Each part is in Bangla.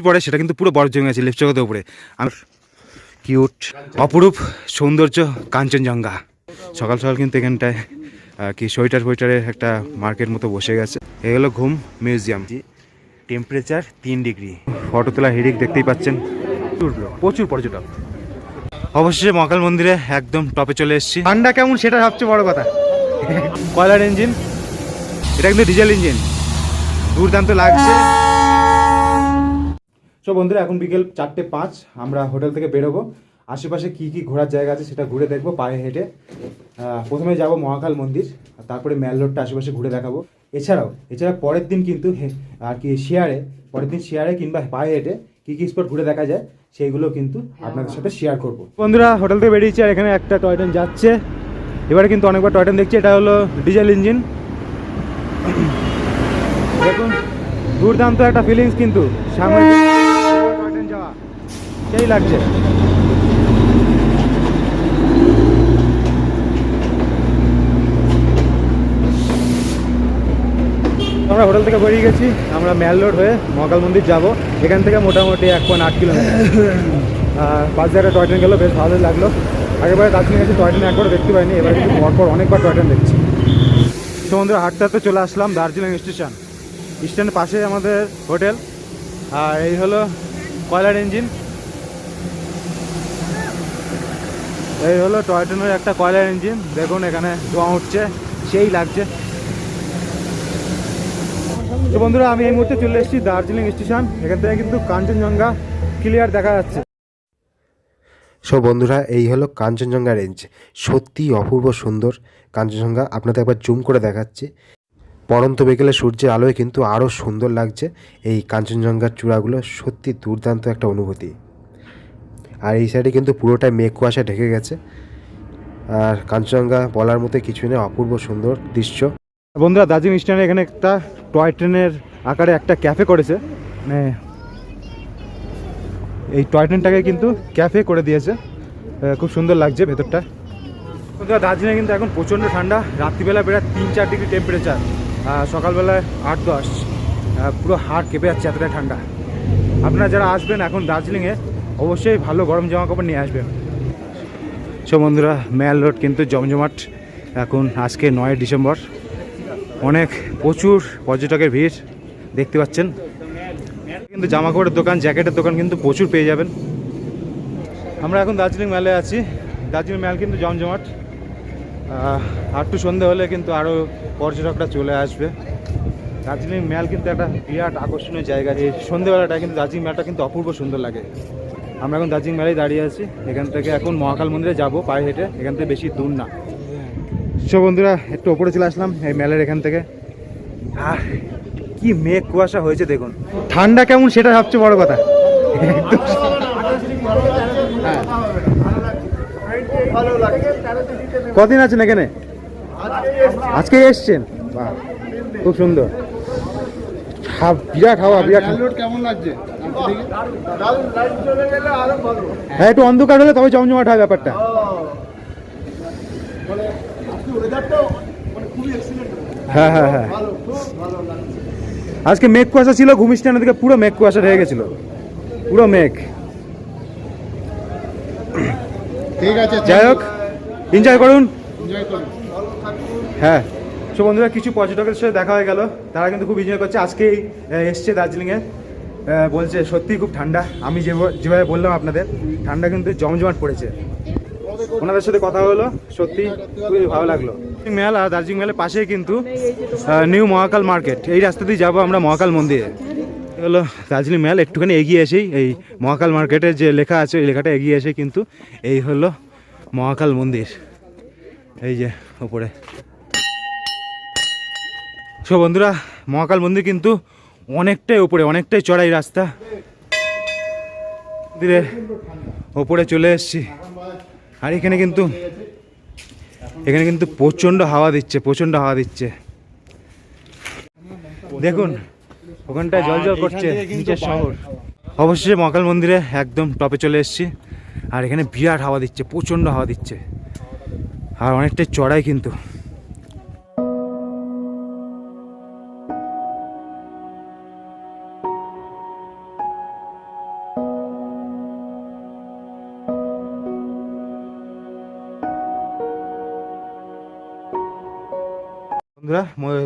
পরে? সেটা কিন্তু পুরো বরফ জমে গেছে লেফট জগতের উপরে। আমার কিউট অপরূপ সৌন্দর্য কাঞ্চনজঙ্ঘা। সকাল সকাল কিন্তু এখানটায় কি সোয়েটার ফোয়েটারের একটা মার্কেট মতো বসে গেছে। এ হলো ঘুম মিউজিয়াম। টেম্পারেচার তিন ডিগ্রি ফটো তোলা হেডিক দেখতেই পাচ্ছেন। প্রচুর পর্যটক। অবশেষে মকাল মন্দিরে একদম টপে চলে এসেছি। ঠান্ডা কেমন সেটা সবচেয়ে বড় কথা। কয়লার ইঞ্জিন? এটা কিন্তু ডিজেল ইঞ্জিন। দুর্দান্ত লাগছে। সো বন্ধুরা, এখন বিকেল চারটে পাঁচ, আমরা হোটেল থেকে বেরোবো। আশেপাশে কি কি ঘোরার জায়গা আছে সেটা ঘুরে দেখব পায়ে হেঁটে। প্রথমে যাব মহাকাল মন্দির তারপরে ম্যাল রোডটা আশেপাশে ঘুরে দেখাবো। এছাড়াও, এছাড়া পরের দিন কিন্তু আর কি শেয়ারে, পরের দিন শেয়ারে কিংবা পায়ে হেঁটে কী কী স্পট ঘুরে দেখা যায়, সেইগুলো কিন্তু আপনাদের সাথে শেয়ার করব। বন্ধুরা, হোটেল থেকে বেরিয়েছে আর এখানে একটা টয় ট্রেন যাচ্ছে। এবারে কিন্তু অনেকবার টয় ট্রেন দেখছি, এটা হলো ডিজেল ইঞ্জিন দেখুন, দুর্দান্ত একটা ফিলিংস কিন্তু। সামনে সেই লাগছে। আমরা হোটেল থেকে বেরিয়ে গেছি। আমরা ম্যাল রোড হয়ে মহাকাল মন্দির যাব। এখান থেকে মোটামুটি এক পয়েন্ট আট কিলোমিটার জায়গায় টয় ট্রেন গেলো, বেশ ভালোই লাগল। আগেবারে দার্জিলিং গেছি টয় ট্রেন একবার দেখতে পাইনি, এবার কিন্তু পরপর অনেকবার টয় ট্রেন দেখছি। তো বন্ধুরা হাঁটতে হাঁটতে চলে আসলাম দার্জিলিং স্টেশন। স্ট্যান্ডের পাশে আমাদের হোটেল। আর এই হলো কয়লার ইঞ্জিন এই হলো টয় ট্রেনের একটা কয়লার ইঞ্জিন দেখুন এখানে ধোঁয়া উঠছে, সেই লাগছে। তো বন্ধুরা, আমি এই মুহূর্তে চলে এসেছি দার্জিলিং স্টেশন। এখান থেকে কিন্তু কাঞ্চনজঙ্ঘা ক্লিয়ার দেখা যাচ্ছে। সো বন্ধুরা, এই হলো কাঞ্চনজঙ্ঘা রেঞ্জ সত্যি অপূর্ব সুন্দর। কাঞ্চনজঙ্ঘা আপনাদের একবার জুম করে দেখাচ্ছি। পরন্ত বিকেলে সূর্যের আলোয় কিন্তু আরও সুন্দর লাগছে। এই কাঞ্চনজঙ্ঘার চূড়াগুলো সত্যি দুর্দান্ত একটা অনুভূতি। আর এই সাইডে কিন্তু পুরোটাই মেঘ কুয়াশা ঢেকে গেছে। আর কাঞ্চনজঙ্ঘা বলার মতো কিছু নেই অপূর্ব সুন্দর দৃশ্য। বন্ধুরা, দার্জিলিং স্ট্যান্ডে এখানে একটা টয় ট্রেনের আকারে একটা ক্যাফে করেছে। মানে এই টয় ট্রেনটাকে কিন্তু ক্যাফে করে দিয়েছে। খুব সুন্দর লাগছে ভেতরটা। বন্ধুরা, দার্জিলিংয়ে কিন্তু এখন প্রচণ্ড ঠান্ডা। রাত্রিবেলা বেড়া তিন চার ডিগ্রি টেম্পারেচার সকালবেলায় আট দশ পুরো হাড় কেঁপে যাচ্ছে এতটাই ঠান্ডা। আপনারা যারা আসবেন এখন দার্জিলিংয়ে অবশ্যই ভালো গরম জামা কাপড় নিয়ে আসবেন। সো বন্ধুরা, ম্যাল রোড কিন্তু জমজমাট। এখন আজকে নয় ডিসেম্বর। অনেক প্রচুর পর্যটকের ভিড় দেখতে পাচ্ছেন। কিন্তু জামা কাপড়ের দোকান, জ্যাকেটের দোকান কিন্তু প্রচুর পেয়ে যাবেন। আমরা এখন দার্জিলিং মেলে আছি। দার্জিলিং মেল কিন্তু জমজমাট। একটু সন্ধে হলে কিন্তু আরও পর্যটকরা চলে আসবে। দার্জিলিং মেল কিন্তু একটা বিরাট আকর্ষণীয় জায়গা। এই সন্ধেবেলাটা কিন্তু দার্জিলিং মেলটা কিন্তু অপূর্ব সুন্দর লাগে। আমরা এখন দার্জিলিং মেলায় দাঁড়িয়ে আছি। এখান থেকে এখন মহাকাল মন্দিরে যাব পায়ে হেঁটে। এখান থেকে বেশি দূর না। সো বন্ধুরা একটু ওপরে চলে আসলাম এই মেলার এখান থেকে। আহ, কি মেঘ কুয়াশা হয়েছে দেখুন। ঠান্ডা কেমন সেটা সবচেয়ে বড় কথা। হ্যাঁ। কদিন আছেন এখানে? আজকে এসছেন? বাহ খুব সুন্দর। বিরাট হাওয়া বিরাট কেমন লাগছে? হ্যাঁ একটু অন্ধকার হলে তবে জমজমাট হয় ব্যাপারটা। হ্যাঁ হ্যাঁ হ্যাঁ। আজকে মেঘ কুয়াশা ছিল ঘুম স্ট্যান্ডের দিকে পুরো মেঘ কুয়াশা রয়ে গেছিল। পুরো মেঘ। ঠিক আছে যাই হোক এনজয় করুন। হ্যাঁ সো বন্ধুরা কিছু পর্যটকের সাথে দেখা হয়ে গেল। তারা কিন্তু খুব এনজয় করছে। আজকেই এসছে দার্জিলিংয়ে। বলছে, সত্যিই খুব ঠান্ডা। আমি যেভাবে বললাম আপনাদের, ঠান্ডা কিন্তু জমজমাট পড়েছে। ওনাদের সাথে কথা হলো সত্যি খুবই ভালো লাগল। মেল, দার্জিলিং মেলের পাশেই কিন্তু নিউ মহাকাল মার্কেট। এই রাস্তা দিয়ে যাব আমরা মহাকাল মন্দিরে। হলো দার্জিলিং মেল, একটুখানি এগিয়ে এসেই এই মহাকাল মার্কেটের যে লেখা আছে, ওই লেখাটা এগিয়ে এসে কিন্তু এই হলো মহাকাল মন্দির। এই যে ওপরে। সো বন্ধুরা, মহাকাল মন্দির কিন্তু অনেকটাই ওপরে অনেকটাই চড়াই রাস্তা। ধীরে ওপরে চলে এসছি। আর এখানে কিন্তু এখানে কিন্তু প্রচণ্ড হাওয়া দিচ্ছে প্রচণ্ড হাওয়া দিচ্ছে। দেখুন ওখানটায় জল জল করছে নিচের শহর। অবশেষে মহাকাল মন্দিরে একদম টপে চলে এসেছি। আর এখানে বিরাট হাওয়া দিচ্ছে প্রচণ্ড হাওয়া দিচ্ছে। আর অনেকটাই চড়াই কিন্তু।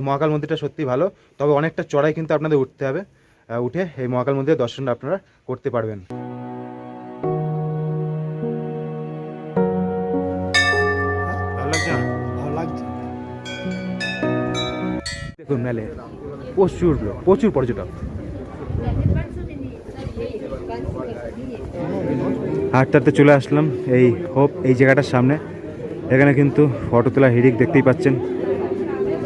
মহাকাল মন্দিরটা সত্যি ভালো। তবে অনেকটা চড়াই কিন্তু আপনাদের উঠতে হবে। আহ, উঠে এই মহাকাল মন্দিরের দর্শনটা আপনারা করতে পারবেন। ভালো লাগছে না? ভালো লাগছে। দেখুন মেলে প্রচুর প্রচুর পর্যটক। হাঁটতে চলে আসলাম এই হোপ এই জায়গাটার সামনে। এখানে কিন্তু ফটো তোলা হিড়িক দেখতেই পাচ্ছেন।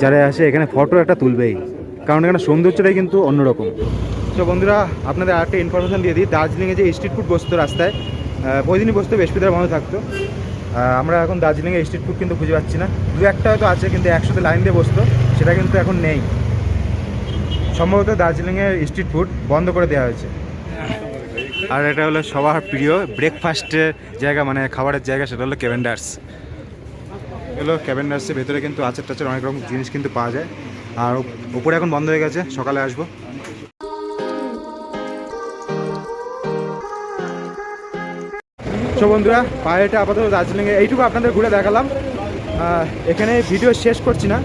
যারা আসে এখানে ফটো একটা তুলবেই। কারণ এখানে সৌন্দর্যটাই কিন্তু অন্যরকম। তো বন্ধুরা আপনাদের আরেকটা ইনফরমেশান দিয়ে দিই। দার্জিলিংয়ে যে স্ট্রিট ফুড বসতো রাস্তায় আহ, ওই দিনই বসতো বৃহস্পতিবার বন্ধ থাকতো। আমরা এখন দার্জিলিংয়ে স্ট্রিট ফুড কিন্তু খুঁজে পাচ্ছি না। দু একটা হয়তো আছে কিন্তু একসাথে লাইন দিয়ে বসতো সেটা কিন্তু এখন নেই। সম্ভবত দার্জিলিংয়ের স্ট্রিট ফুড বন্ধ করে দেওয়া হয়েছে। আর এটা হলো সবার প্রিয় ব্রেকফাস্টের জায়গা মানে খাবারের জায়গা সেটা হলো ক্যাভেন্ডার্স এগুলো ক্যাভেন্ডার্সের ভেতরে কিন্তু আচার টাচার অনেক রকম জিনিস কিন্তু পাওয়া যায়। আর উপরে এখন বন্ধ হয়ে গেছে, সকালে আসব। বন্ধুরা পায়েটা আপাতত দার্জিলিংয়ে, এইটুকু আপনাদের ঘুরে দেখালাম। এখানে ভিডিও শেষ করছি না।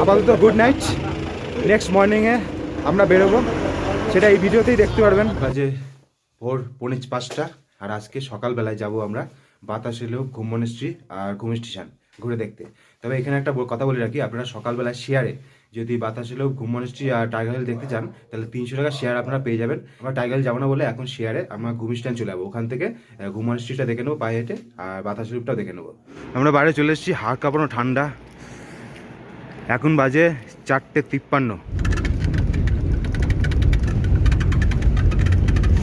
আপাতত গুড নাইট নেক্সট মর্নিংয়ে আমরা বেরোবো। সেটা এই ভিডিওতেই দেখতে পারবেন। বাজে ভোর, পৌনে পাঁচটা। আর আজকে সকালবেলায় যাব আমরা বাতাস ঘুম মনেস্ট্রি আর ঘুম স্টেশন। ঘুরে দেখতে। তবে এখানে একটা কথা বলে রাখি আপনারা সকালবেলা শেয়ারে যদি বাতাস এলেও ঘুম আর টাইগার হিল দেখতে চান তাহলে তিনশো টাকা শেয়ার আপনারা পেয়ে যাবেন। আমরা টাইগার হিল যাব না বলে এখন শেয়ারে আমরা ঘুম স্ট্যান্ড চলে যাব। ওখান থেকে আহ, ঘুম দেখে নেব পায়ে হেঁটে আর বাতাস হিলটাও দেখে নেব। আমরা বাইরে চলে এসেছি হাড় কাঁপানো ঠান্ডা। এখন বাজে চারটে তিপ্পান্ন।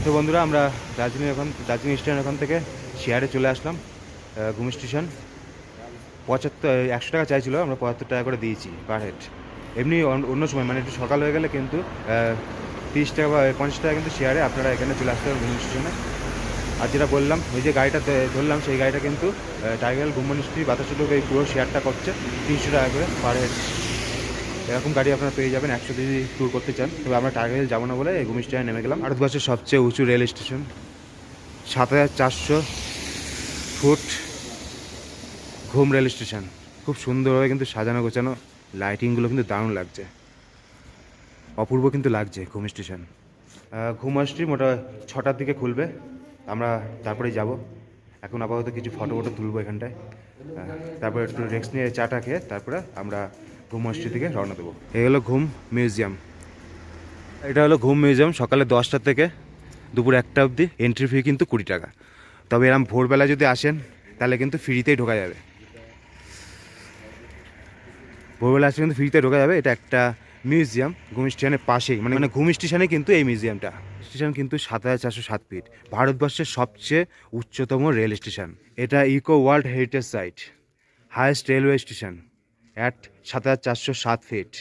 তো বন্ধুরা আমরা দার্জিলিং এখন দার্জিলিং স্টেশন ওখান থেকে শেয়ারে চলে আসলাম ঘুম স্টেশন। পঁচাত্তর একশো টাকা চাইছিল, আমরা পঁচাত্তর টাকা করে দিয়েছি পার হেড এমনি অন- অন্য সময় মানে একটু সকাল হয়ে গেলে কিন্তু তিরিশ টাকা বা পঞ্চাশ টাকা কিন্তু শেয়ারে আপনারা এখানে চলে আসতে ঘুম স্টেশনে আর যেটা বললাম ওই যে গাড়িটা ধরলাম, সেই গাড়িটা কিন্তু টাইগার ঘুমনিস্ট্রি বাতাসুলোক এই পুরো শেয়ারটা করছে, তিনশো টাকা করে পার হেড এরকম গাড়ি আপনারা পেয়ে যাবেন, একশো যদি ট্যুর করতে চান, তবে আমরা টাইগার যাব না বলে এই ঘুম স্টেশনে নেমে গেলাম। ভারতবর্ষের সবচেয়ে উঁচু রেল স্টেশন সাত হাজার চারশো ফুট ঘুম রেল স্টেশন। খুব সুন্দরভাবে কিন্তু সাজানো গোছানো লাইটিংগুলো কিন্তু দারুণ লাগছে। অপূর্ব কিন্তু লাগছে ঘুম স্টেশন। ঘুম স্ট্রি মোটা ছটার দিকে খুলবে। আমরা তারপরে যাব। এখন আপাতত কিছু ফটো ফটো তুলবো এখানটায়। তারপরে একটু রেক্স নিয়ে চাটা খেয়ে তারপরে আমরা ঘুম স্ট্রি থেকে রওনা দেবো। এই হলো ঘুম মিউজিয়াম। এটা হলো ঘুম মিউজিয়াম সকালে দশটা থেকে দুপুর একটা অবধি। এন্ট্রি ফি কিন্তু কুড়ি টাকা। তবে এরম ভোরবেলা যদি আসেন, তাহলে কিন্তু ফ্রিতেই ঢোকা যাবে। ভোরবেলা আসলে কিন্তু ফ্রিতে ঢোকা যাবে। এটা একটা মিউজিয়াম ঘুম স্টেশনের পাশেই। মানে মানে ঘুম স্টেশনে কিন্তু এই মিউজিয়ামটা স্টেশন কিন্তু সাত হাজার চারশো সাত ফিট ভারতবর্ষের সবচেয়ে উচ্চতম রেল স্টেশন এটা eco world heritage site highest railway station at সাত হাজার চারশো সাত ফিট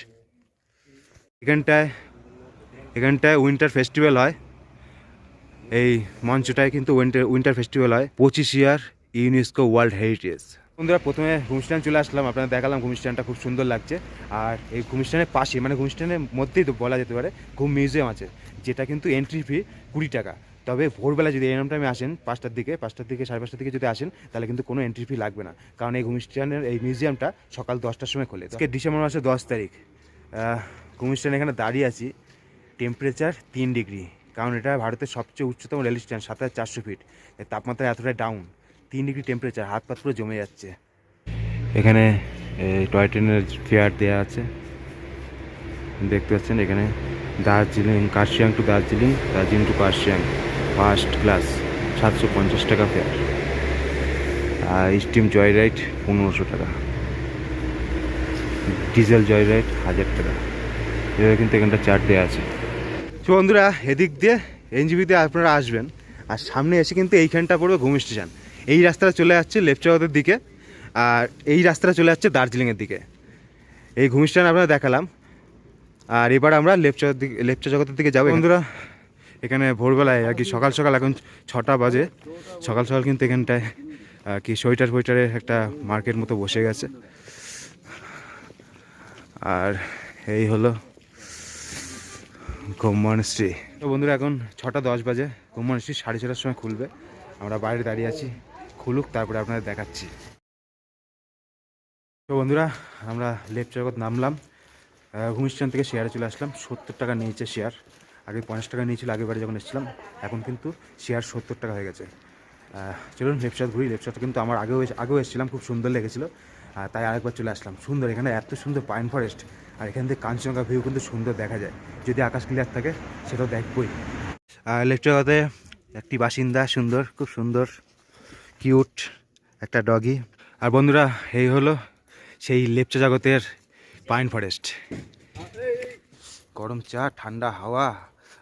এখানটায় এখানটায় উইন্টার ফেস্টিভ্যাল হয়। এই মঞ্চটায় কিন্তু উইন্টার উইন্টার ফেস্টিভ্যাল হয়। পঁচিশ ইয়ার ইউনেস্কো ওয়ার্ল্ড হেরিটেজ বন্ধুরা, প্রথমে ঘুমস্টান চলে আসলাম। আপনারা দেখালাম ঘুমস্টানটা খুব সুন্দর লাগছে। আর এই ঘুমস্টানের পাশে মানে ঘুমস্টানের মধ্যেই তো বলা যেতে পারে, ঘুম মিউজিয়াম আছে, যেটা কিন্তু এন্ট্রি ফি কুড়ি টাকা। তবে ভোরবেলা যদি এরম টাইমে আসেন, পাঁচটার দিকে পাঁচটার দিকে, সাড়ে পাঁচটার দিকে যদি আসেন, তাহলে কিন্তু কোনো এন্ট্রি ফি লাগবে না। কারণ এই ঘুমস্টানের এই মিউজিয়ামটা সকাল দশটার সময় খোলে। আজকে ডিসেম্বর মাসের দশ তারিখ। ঘুমস্টান এখানে দাঁড়িয়ে আছি। টেম্পারেচার তিন ডিগ্রি কারণ এটা ভারতের সবচেয়ে উচ্চতম রেল স্টেশন সাত চারশো ফিট তাপমাত্রা এতটাই ডাউন তিন ডিগ্রি টেম্পারেচার হাত পাত পুরো জমে যাচ্ছে। এখানে টয় ট্রেনের ফেয়ার দেওয়া আছে। দেখতে পাচ্ছেন এখানে Darjeeling, Kurseong to Darjeeling Darjeeling to Kurseong first class সাতশো পঞ্চাশ টাকা ফেয়ার আর স্টিম জয় রাইড পনেরোশো টাকা। ডিজেল জয় রাইড হাজার টাকা। এভাবে কিন্তু এখানটা চার্ট দেওয়া আছে। তো বন্ধুরা, এদিক দিয়ে এনজিবিতে আপনারা আসবেন, আর সামনে এসে কিন্তু এইখানটা পড়বে ঘুম স্টেশন। এই রাস্তাটা চলে যাচ্ছে লেপচাগতের দিকে আর এই রাস্তাটা চলে যাচ্ছে দার্জিলিংয়ের দিকে। এই ঘুম স্টেশন আপনারা দেখালাম। আর এবার আমরা লেপচা দিকে লেপচা জগতের দিকে যাব বন্ধুরা, এখানে ভোরবেলায় আর কি সকাল সকাল এখন ছটা বাজে। সকাল সকাল কিন্তু এখানটায় কি সোয়েটার ফোয়েটারের একটা মার্কেট মতো বসে গেছে। আর এই হলো গম্মানশ্রী তো বন্ধুরা, এখন ছটা দশ বাজে। গম্মানশ্রী সাড়ে ছটার সময় খুলবে। আমরা বাইরে দাঁড়িয়ে আছি। খুলুক, তারপরে আপনাদের দেখাচ্ছি। তো বন্ধুরা, আমরা জগৎ নামলাম। ঘুমির থেকে শেয়ারে চলে আসলাম। সত্তর টাকা নিয়েছে শেয়ার আগে পঞ্চাশ টাকা নিয়েছিল, আগের বারে যখন এসেছিলাম, এখন কিন্তু শেয়ার সত্তর টাকা হয়ে গেছে। চলুন লেফট ঘুরি। লেফট কিন্তু আমার আগেও আগেও এসেছিলাম, খুব সুন্দর লেগেছিল। আর তাই আরেকবার চলে আসলাম। সুন্দর, এখানে এত সুন্দর পাইন ফরেস্ট আর এখান থেকে কাঞ্চনজঙ্ঘা ভিউ কিন্তু সুন্দর দেখা যায়। যদি আকাশ ক্লিয়ার থাকে, সেটাও দেখবই। জগতে একটি বাসিন্দা, সুন্দর, খুব সুন্দর। কিউট একটা ডগি। আর বন্ধুরা, এই হলো সেই লেপচা জগতের পাইন ফরেস্ট। গরম চা, ঠান্ডা হাওয়া,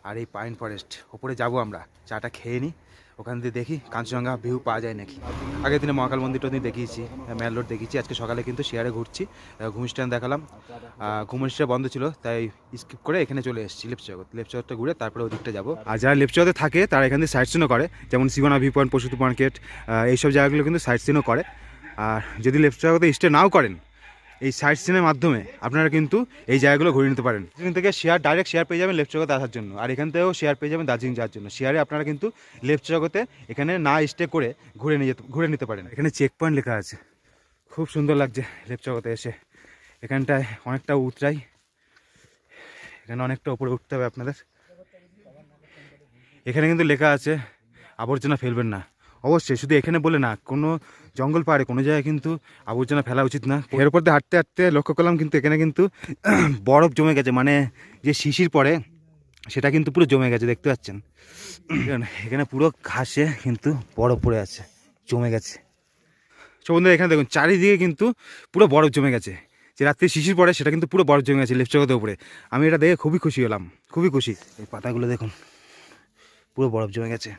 আর এই পাইন ফরেস্ট। ওপরে যাব আমরা, চাটা খেয়ে নিই ওখান দিয়ে দেখি, কাঞ্চনজঙ্ঘা ভিউ পাওয়া যায় নাকি। আগের দিনে মহাকাল মন্দিরটা দিন দেখিয়েছি ম্যাল রোড দেখিয়েছি, আজকে সকালে কিন্তু শেয়ারে ঘুরছি ঘুম স্ট্যান্ড দেখালাম। ঘুম স্ট্যান্ড বন্ধ ছিল, তাই স্কিপ করে এখানে চলে এসেছি লেপচ জগৎ লেপচ জগৎটা ঘুরে তারপরে ওদিকটা যাব। আর যারা লেপচ জগতে থাকে, তারা এখান থেকে সাইট সিনও করে, যেমন সিগোনা ভিউ পয়েন্ট পশুতি মার্কেট এইসব জায়গাগুলো কিন্তু সাইট সিনও করে। আর যদি লেপচ জগতে স্টে নাও করেন এই সাইট সিনের মাধ্যমে আপনারা কিন্তু এই জায়গাগুলো ঘুরে নিতে পারেন। এখান থেকে শেয়ার ডাইরেক্ট শেয়ার পেয়ে যাবেন লেফট আসার জন্য। আর এখান থেকেও শেয়ার পেয়ে যাবেন দার্জিলিং যাওয়ার জন্য। শেয়ারে আপনারা কিন্তু লেফট জগতে এখানে না স্টে করে ঘুরে নিয়ে ঘুরে নিতে পারেন। এখানে চেক পয়েন্ট লেখা আছে। খুব সুন্দর লাগছে লেফট জগতে এসে। এখানটায় অনেকটা উতরাই। এখানে অনেকটা উপরে উঠতে হবে আপনাদের। এখানে কিন্তু লেখা আছে, আবর্জনা ফেলবেন না। অবশ্যই, শুধু এখানে বলে না, কোনো জঙ্গল পাহাড়ে, কোনো জায়গায় কিন্তু আবর্জনা ফেলা উচিত না। এর উপর দিয়ে হাঁটতে হাঁটতে লক্ষ্য করলাম কিন্তু এখানে কিন্তু বরফ জমে গেছে মানে যে শিশির পড়ে, সেটা কিন্তু পুরো জমে গেছে, দেখতে পাচ্ছেন। এখানে পুরো ঘাসে কিন্তু বরফ পড়ে আছে, জমে গেছে। সো বন্ধুরা, এখানে দেখুন, চারিদিকে কিন্তু পুরো বরফ জমে গেছে। যে রাত্রে শিশির পড়ে, সেটা কিন্তু পুরো বরফ জমে গেছে জগতের উপরে। আমি এটা দেখে খুবই খুশি হলাম, খুবই খুশি। এই পাতাগুলো দেখুন, পুরো বরফ জমে গেছে।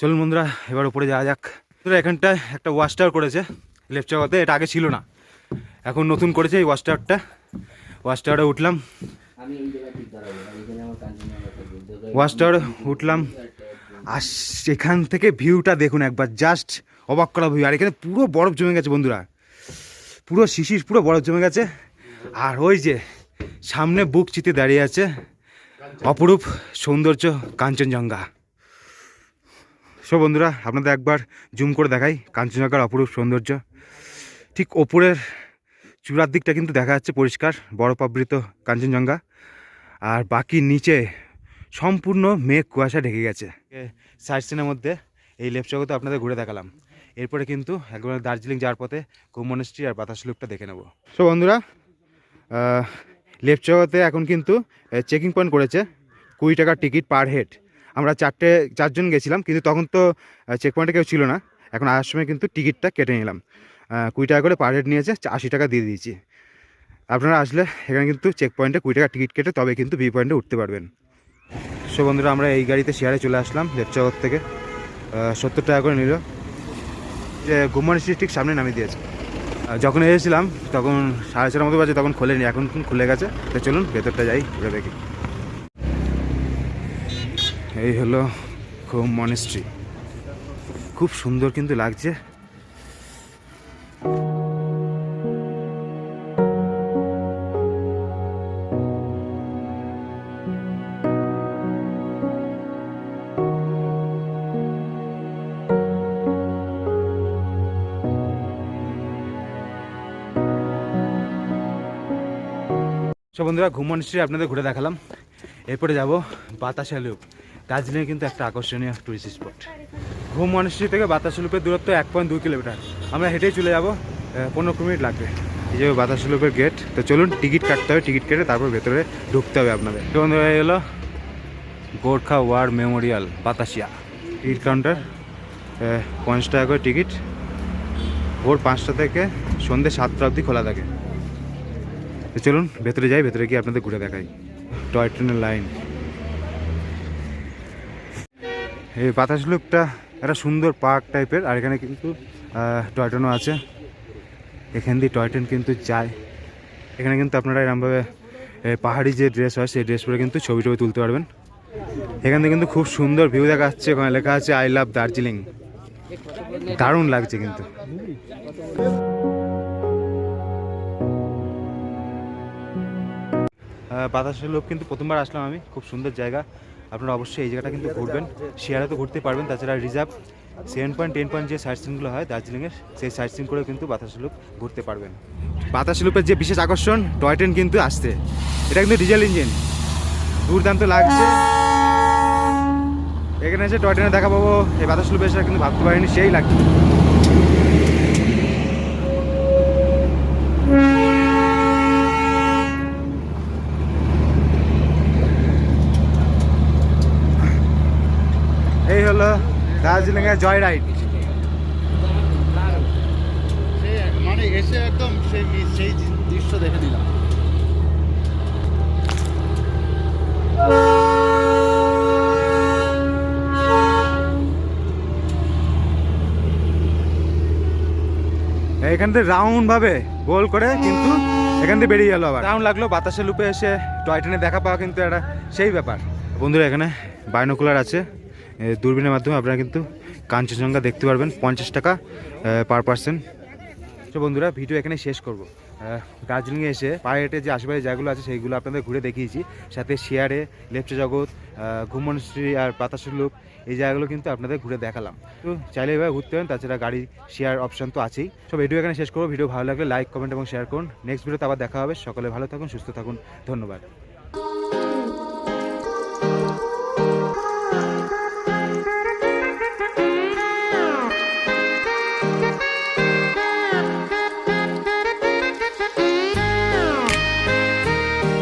চলুন বন্ধুরা, এবার উপরে যাওয়া যাক। বন্ধুরা, এখানটায় একটা ওয়াশ টাওয়ার করেছে লেফট এটা আগে ছিল না। এখন নতুন করেছে এই ওয়াশ টাওয়ারটা ওয়াশ টাওয়ারে উঠলাম। ওয়াশ উঠলাম। আর সেখান থেকে ভিউটা দেখুন একবার জাস্ট অবাক করা ভিউ আর এখানে পুরো বরফ জমে গেছে বন্ধুরা। পুরো শিশির, পুরো বরফ জমে গেছে। আর ওই যে সামনে বুক চিতে দাঁড়িয়ে আছে অপরূপ সৌন্দর্য কাঞ্চনজঙ্ঘা। সো বন্ধুরা, আপনাদের একবার জুম করে দেখাই কাঞ্চনজঙ্ঘার অপরূপ সৌন্দর্য। ঠিক ওপরের চূড়ার দিকটা কিন্তু দেখা যাচ্ছে পরিষ্কার, বরফ আবৃত কাঞ্চনজঙ্ঘা। আর বাকি নিচে সম্পূর্ণ মেঘ কুয়াশা ঢেকে গেছে। সাইড সিনের মধ্যে এই জগতে আপনাদের ঘুরে দেখালাম। এরপরে কিন্তু একবার দার্জিলিং যাওয়ার পথে কুমনস্ট্রি আর বাতাস লুপটা দেখে নেব। সো বন্ধুরা লেফট এখন কিন্তু চেকিং পয়েন্ট করেছে। কুড়ি টাকার টিকিট পার হেড আমরা চারটে, চারজন গেছিলাম, কিন্তু তখন তো চেক পয়েন্টে কেউ ছিল না। এখন আসার সময় কিন্তু টিকিটটা কেটে নিলাম। কুড়ি টাকা করে পার হেড নিয়েছে আশি টাকা দিয়ে দিয়েছি। আপনারা আসলে এখানে কিন্তু চেক পয়েন্টে কুড়ি টাকা টিকিট কেটে তবে কিন্তু বি পয়েন্টে উঠতে পারবেন। সো বন্ধুরা, আমরা এই গাড়িতে শেয়ারে চলে আসলাম জগৎ থেকে। সত্তর টাকা করে নিল। যে গুম্মান ঠিক সামনে নামিয়ে দিয়েছে। যখন এসেছিলাম, তখন সাড়ে ছটার মতো বাজে, তখন খোলেনি, এখন খুলে গেছে। তো চলুন, ভেতরটা যাই, ঘুরে দেখি। এই হলো খুব মনেস্ট্রি খুব সুন্দর কিন্তু লাগছে। সব বন্ধুরা ঘুমন স্ট্রিট আপনাদের ঘুরে দেখালাম। এরপরে যাব বাতাসা লুপ। দার্জিলিংয়ে কিন্তু একটা আকর্ষণীয় টুরিস্ট স্পট ঘুম মনস্ট্রি থেকে বাতাসা লুপের দূরত্ব এক পয়েন্ট দুই কিলোমিটার। আমরা হেঁটেই চলে যাব পনেরো কুড়ি মিনিট লাগবে। এই যে বাতাসা লুপের গেট তো চলুন টিকিট কাটতে হবে টিকিট কেটে তারপর ভেতরে ঢুকতে হবে আপনাদের। বন্ধুরা গেলো Gorkha war memorial, Batasia. Ticket counter পঞ্চাশ টাকা করে টিকিট ভোর পাঁচটা থেকে সন্ধ্যে সাতটা অবধি খোলা থাকে। চলুন, ভেতরে যাই, ভেতরে গিয়ে আপনাদের ঘুরে দেখাই। টয় ট্রেনের লাইন এই বাতাস লুপটা একটা সুন্দর পার্ক টাইপের আর এখানে কিন্তু টয় ট্রেনও আছে। এখান দিয়ে টয় ট্রেন কিন্তু যায়। এখানে কিন্তু আপনারা এরমভাবে পাহাড়ি যে ড্রেস হয়, সেই ড্রেস পরে কিন্তু ছবি টবি তুলতে পারবেন। এখান থেকে কিন্তু খুব সুন্দর ভিউ দেখা যাচ্ছে ওখানে লেখা আছে আই লাভ দার্জিলিং দারুণ লাগছে কিন্তু। বাতাসের লোক কিন্তু প্রথমবার আসলাম আমি, খুব সুন্দর জায়গা। আপনারা অবশ্যই এই জায়গাটা কিন্তু ঘুরবেন। শেয়ারে তো ঘুরতে পারবেন, তাছাড়া reserve seven point ten point যে সাইট সিনগুলো হয় দার্জিলিংয়ের সেই সাইট সিন করে কিন্তু বাতাস লুপ ঘুরতে পারবেন। বাতাস লুপের যে বিশেষ আকর্ষণ টয় ট্রেন কিন্তু আসছে। এটা কিন্তু ডিজেল ইঞ্জিন দুর্দান্ত লাগছে। এখানে এসে টয় ট্রেনে দেখা পাবো। এই বাতাস লুপে এসে কিন্তু ভাবতে পারিনি, সেই লাগছে এই হলো দার্জিলিংয়ের জয় রাইড মানে এসে একদম সেই সেই দৃশ্য দেখে দিলাম এখান থেকে রাউন্ড ভাবে গোল করে কিন্তু এখান থেকে বেরিয়ে গেল আবার। রাউন্ড লাগল বাতাসে লুপে এসে টয় ট্রেনে দেখা পাওয়া কিন্তু একটা সেই ব্যাপার। বন্ধুরা এখানে বাইনোকুলার আছে। দূরবীনের মাধ্যমে আপনারা কিন্তু কাঞ্চনজঙ্ঘা দেখতে পারবেন, পঞ্চাশ টাকা পার পার্সন তো বন্ধুরা, ভিডিও এখানে শেষ করব। দার্জিলিংয়ে এসে পায়ে হেঁটে যে আশেপাশে জায়গাগুলো আছে, সেইগুলো আপনাদের ঘুরে দেখিয়েছি। সাথে শেয়ারে, লেপচা জগৎ ঘুমনশ্রী আর বাতাসের লুপ, এই জায়গাগুলো কিন্তু আপনাদের ঘুরে দেখালাম। তো চাইলে এভাবে ঘুরতে পারেন, তাছাড়া গাড়ি, শেয়ার অপশন তো আছেই। সব ভিডিও এখানে শেষ করব। ভিডিও ভালো লাগলে লাইক কমেন্ট এবং শেয়ার করুন। নেক্সট ভিডিওতে আবার দেখা হবে। সকলে ভালো থাকুন, সুস্থ থাকুন। ধন্যবাদ।